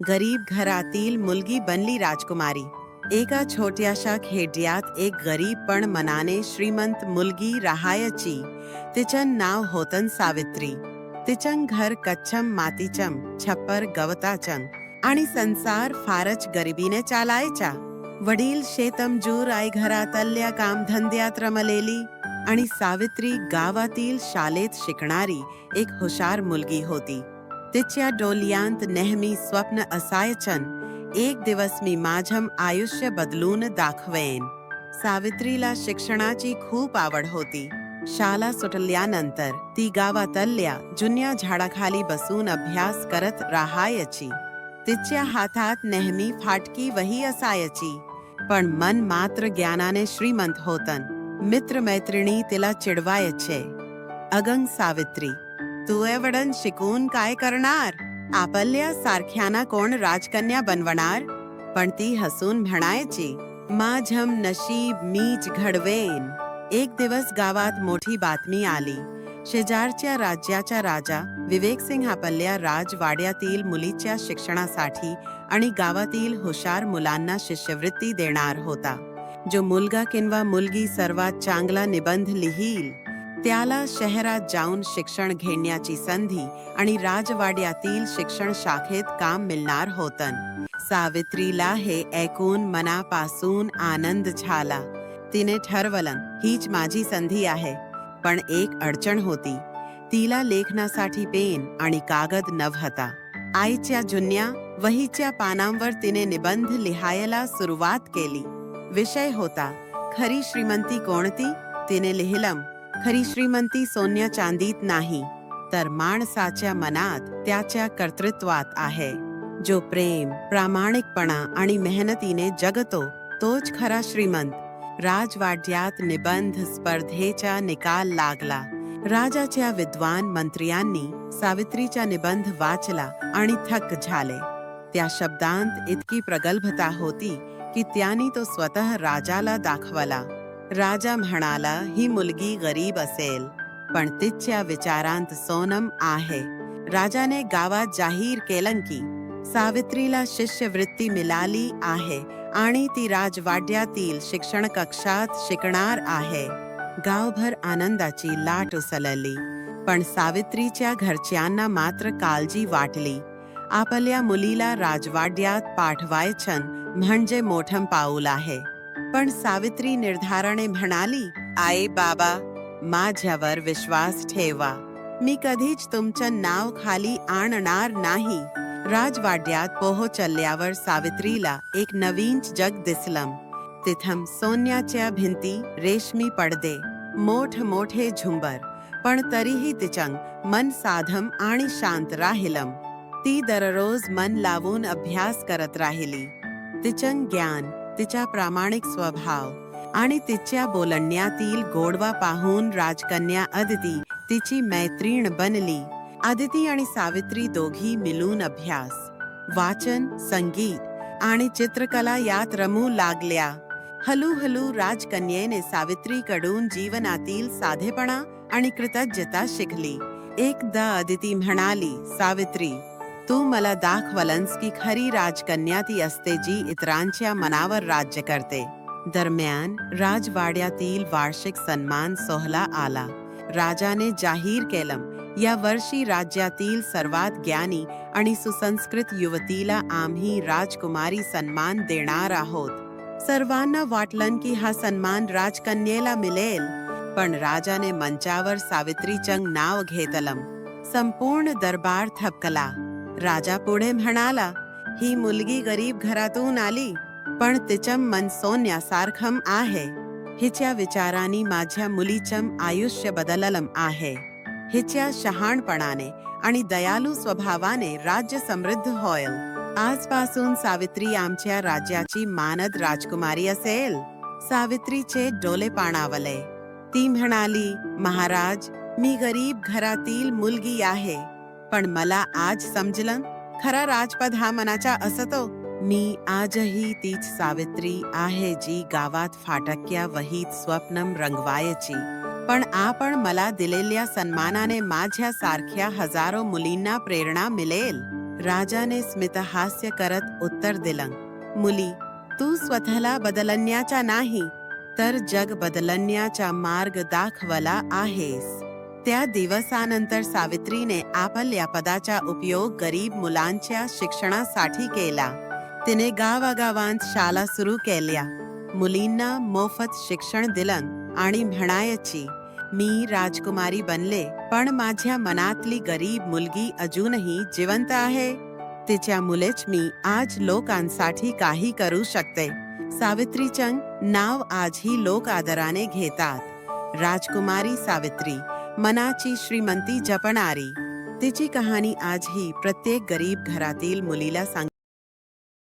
गरीब घरातील मुलगी बनली राजकुमारी. एका छोट्याशा खेड्यात एक गरीब पण मनाने श्रीमंत मुलगी राहायची. तिचं नाव होतं सावित्री. तिचं घर कच्छम मातीचम छप्पर गवताचं आणि संसार फारच गरिबीने चालायचा. वडील शेतमजूर आई घरातल्या कामधंद्यात रमलेली आणि सावित्री गावातील शाळेत शिकणारी एक हुशार मुलगी होती. तिच्या डोलियांत नेहमी स्वप्न असायचन एक दिवस मी माझं आयुष्य बदलून दाखवेन सावित्रीला शिक्षणाची खूप आवड होती शाळा सुटल्यानंतर ती गावातल्या जुन्या झाडाखाली बसून अभ्यास करत राहायची तिच्या हातात नेहमी फाटकी वही असायची पण मन मात्र ज्ञानाने श्रीमंत होतन मित्रमैत्रिणी तिला चिडवायचे अगं सावित्री तू एवढं शिकून काय करणार? आपल्या सारख्याना कोण राजकन्या बनवणार? पण ती हसून म्हणायची माझम नशीब मीच घडवेन. एक दिवस गावात मोठी बातमी आली. शेजारच्या राज्याचा राजा विवेक सिंग आपल्या राजवाड्यातील मुलीच्या शिक्षणासाठी आणि गावातील हुशार मुलांना शिष्यवृत्ती देणार होता. जो मुलगा किंवा मुलगी सर्वात चांगला निबंध लिहील. त्याला शहरात जाऊन शिक्षण घेण्याची संधी आणि राजवाड्यातील शिक्षण शाखेत काम मिळणार होतं. सावित्रीला हे ऐकून मनापासून आनंद झाला. तिने ठरवलं हीच माझी संधी आहे. पण एक अडचण होती. तिला लेखनासाठी पेन आणि कागद नव्हता. आईच्या जुन्या वहीच्या पानांवर तिने निबंध लिहायला सुरुवात केली. विषय होता खरी श्रीमंती कोणती? तिने लिहिलम खरी श्रीमंती सोन्या चांदीत नाही तर माणसाच्या मनात त्याच्या कर्तृत्वात आहे. जो प्रेम प्रामाणिकपणा आणि मेहनतीने जगतो तोच खरा श्रीमंत. राजवाड्यात निबंध स्पर्धेचा निकाल लागला. राजाच्या विद्वान मंत्र्यांनी सावित्रीचा निबंध वाचला आणि थक झाले. त्या शब्दांत इतकी प्रगल्भता होती की त्यांनी तो स्वतः राजाला दाखवला. राजा म्हणाला ही मुलगी गरीब असेल पण तिच्या विचारांत सोनम आहे. राजाने गावात जाहीर केलं की सावित्रीला शिष्यवृत्ती मिळाली आहे आणि ती राजवाड्यातील शिक्षण कक्षात शिकणार आहे. गावभर आनंदाची लाट उसळली पण सावित्रीच्या घरच्यांना मात्र काळजी वाटली. आपल्या मुलीला राजवाड्यात पाठवायचन म्हणजे मोठं पाऊल आहे. पण सावित्री निर्धाराने म्हणाली आई बाबा माझ्यावर विश्वास ठेवा. मी कधीच तुमचं नाव खाली आणणार नाही. राजवाड्यात पोहोचल्यावर सावित्रीला एक नवीन जग दिसलं. तिथं सोन्याच्या भिंती रेशमी पडदे मोठ मोठे झुंबर पण तरीही तिचं मन साधम आणि शांत राहिलम ती दररोज मन लावून अभ्यास करत राहिली. तिचं ज्ञान तिचा प्रामाणिक स्वभाव आणि तिच्या बोलण्यातील गोडवा पाहून राजकन्या अदिती तिची मैत्रीण बनली. आदिती आणि सावित्री दोघी मिळून अभ्यास वाचन संगीत आणि चित्रकला यात रमू लागल्या. हळूहळू राजकन्येने सावित्रीकडून जीवनातील साधेपणा आणि कृतज्ञता शिकली. एकदा अदिती म्हणाली सावित्री तू मला दाखवलंस की खरी राजकन्या ती असते जी इतरांच्या मनावर राज्य करते. दरम्यान, राजवाड्यातील वार्षिक सन्मान सोहळा आला. राजाने जाहीर केलं या वर्षी राज्यातील सर्वात ज्ञानी आणि सुसंस्कृत युवतीला आम्ही राजकुमारी सन्मान देणार आहोत. सर्वांना वाटलं की हा सन्मान राजकन्येला मिळेल, पण राजाने मंचावर सावित्रीचं नाव घेतलं संपूर्ण दरबार थपकला. राजा पुढे म्हणाला ही मुलगी गरीब घरातून आली पण तिचम मन सोन्यासारखं आहे. हिच्या विचारांनी माझ्या मुलीचम आयुष्य बदललं आहे. हिच्या शहाणपणाने आणि दयालू स्वभावाने राज्य समृद्ध होईल. आजपासून सावित्री आमच्या राज्याची मानद राजकुमारी असेल. सावित्रीचे डोले पाणावले. ती म्हणाली महाराज मी गरीब घरातील मुलगी आहे. पण मला आज समजलं. खरा राजपद हा मनाचा असतो. मी आजही तीच सावित्री आहे जी गावात फाटक्या वहीत स्वप्नम रंगवायची. पण आपण मला दिलेल्या सन्मानाने माझ्या सारख्या हजारो मुलींना प्रेरणा मिळेल. राजाने स्मितहास्य करत उत्तर दिलं. मुली तू स्वतःला बदलण्याचा नाही तर जग बदलण्याचा मार्ग दाखवला आहेस. त्या दिवसानंतर सावित्रीने आपल्या पदाचा उपयोग गरीब मुलांच्या शिक्षणासाठी केला. तिने गावागावांत शाळा सुरू केल्या. मुलींना मोफत शिक्षण दिलं आणि म्हणायची मी राजकुमारी बनले पण माझ्या मनातली गरीब मुलगी अजूनही जिवंत आहे. तिच्या मुलेच मी आज लोकांसाठी काही करू शकते सावित्रीचं नाव आजही लोक आदराने घेतात. राजकुमारी सावित्री मनाची श्रीमंती जपणारी. तिची कहाणी आजही प्रत्येक गरीब घरातील मुलीला सांग